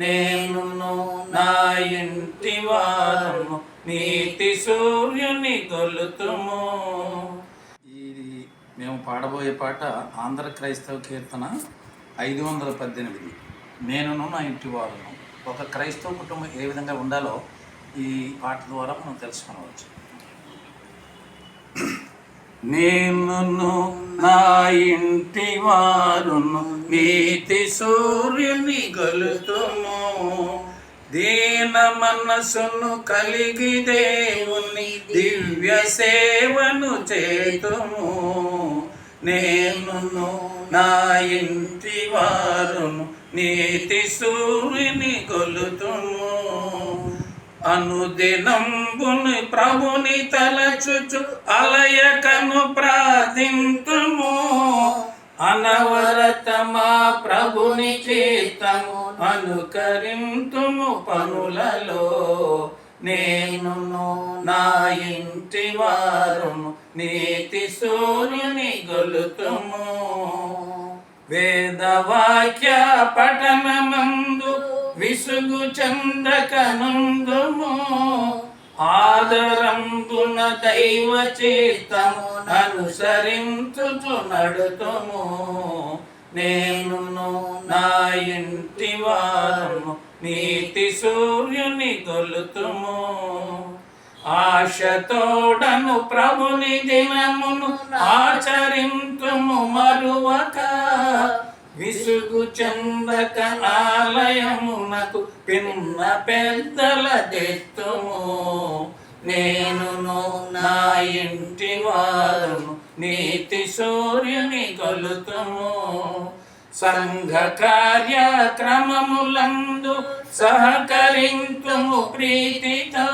నేను నా ఇంటి వారము నీతి సూర్యుని గొలుతుము ఇది మేము పాడబోయే పాట ఆంధ్ర క్రైస్తవ కీర్తన ఐదు వందల పద్దెనిమిది. నేనును నా ఇంటి వారము. ఒక క్రైస్తవ కుటుంబం ఏ విధంగా ఉండాలో ఈ పాట ద్వారా మనం తెలుసుకోవచ్చు నేనును నా ఇంటి వారును నీతి సూర్యుని గలుతుము. దీన మనసును కలిగి దేవుని దివ్య సేవను చేతుము. నేనును నా ఇంటి వారును నీతి సూర్యుని గొలుతుము. అనుదినంబుని ప్రభుని తలచుచు అలయకను ప్రార్థింతుము. అనవరతమా ప్రభుని చేతము అనుకరింతుము పనులలో. నేను నా ఇంటి వారును నీతి సూర్యుని గొలుతుము. వేదవాక్య పఠనమందు విసుగు చందకనందుము ఆదరంబున దైవ చేతము అనుసరించుతు నడుతుము. నేను నా ఇంటి వారము నీతి సూర్యుని గొలుతుము. ఆశతోడను ప్రభుని దినమును ఆచరింతుము మరువక విసుగు చందక ఆలయమునకు పిన్న పెద్దల తెత్తుము నేను నా ఇంటి వారును నీతి సూర్యుని కొలుతుము. సంఘ కార్యక్రమములందు సహకరింతుము ప్రీతితో.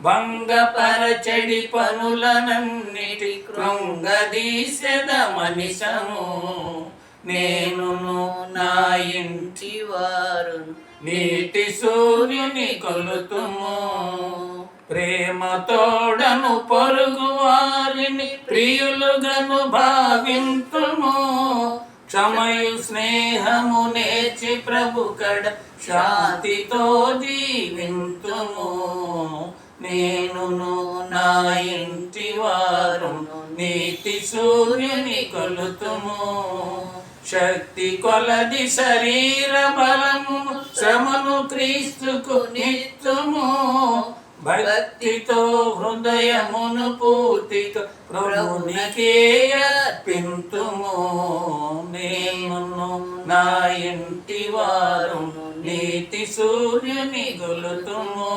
భంగపరచడి పనులనన్నిటి కృంగదీసెద మనిషము. నేనును నా ఇంటి వారు. నీటి సూర్యుని కొలుతుము. ప్రేమతోడను పొరుగు వారిని ప్రియులుగను భావింతుము. క్షమయు స్నేహము నేర్చి ప్రభు కడ శాంతితో జీవింతుము. నేనును నా ఇంటి వారు. నీతి సూర్యుని కొలుతుము. శక్తి కొలది శరీర బలము శ్రమను క్రీస్తుకు నిత్యము. భక్తితో హృదయమును పూర్తితో ప్రభునికి అర్పింతుము. నేను నా ఇంటి వారు నీతి సూర్యుని గొలుతుము.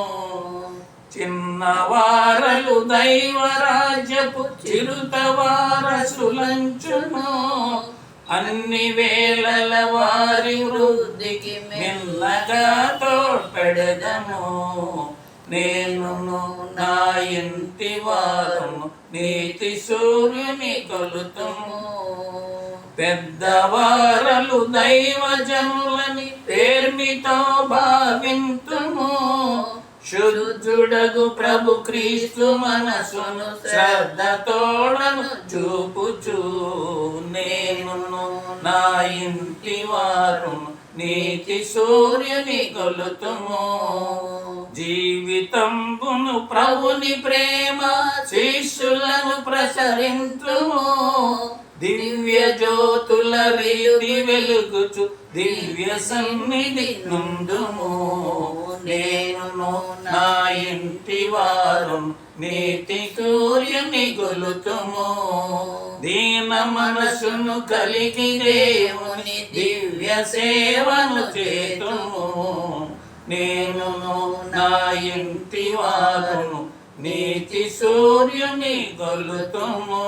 చిన్నవారలు దైవరాజ్యపు చిరుత వారసులంచును. అన్ని వేళల వారి వృద్ధికి మెల్లగా తోడ్పెడదము. నేను నా ఇంటి వారము నీతి సూర్యుని కొలుతము. పెద్దవారలు దైవజనులని పేర్మితో భావింతుము. శుద్ధుడగు ప్రభు క్రీస్తు మనసును శ్రద్ధతోడను చూపుచు. నేను నా ఇంటి వారు నీతి సూర్యుని కొలుతుము. జీవితంబును ప్రభుని ప్రేమ శిష్యులను ప్రసరింతుము. దివ్య జ్యోతుల రీతి వెలుగుచు దివ్య సన్నిధి నుండుము. నీతి సూర్యుని గొలుతుము దీన మనసును కలిగి దేవుని దివ్య సేవను చేతుము. నేను నా ఇంటి వారును నీతి సూర్యుని గొలుతుము.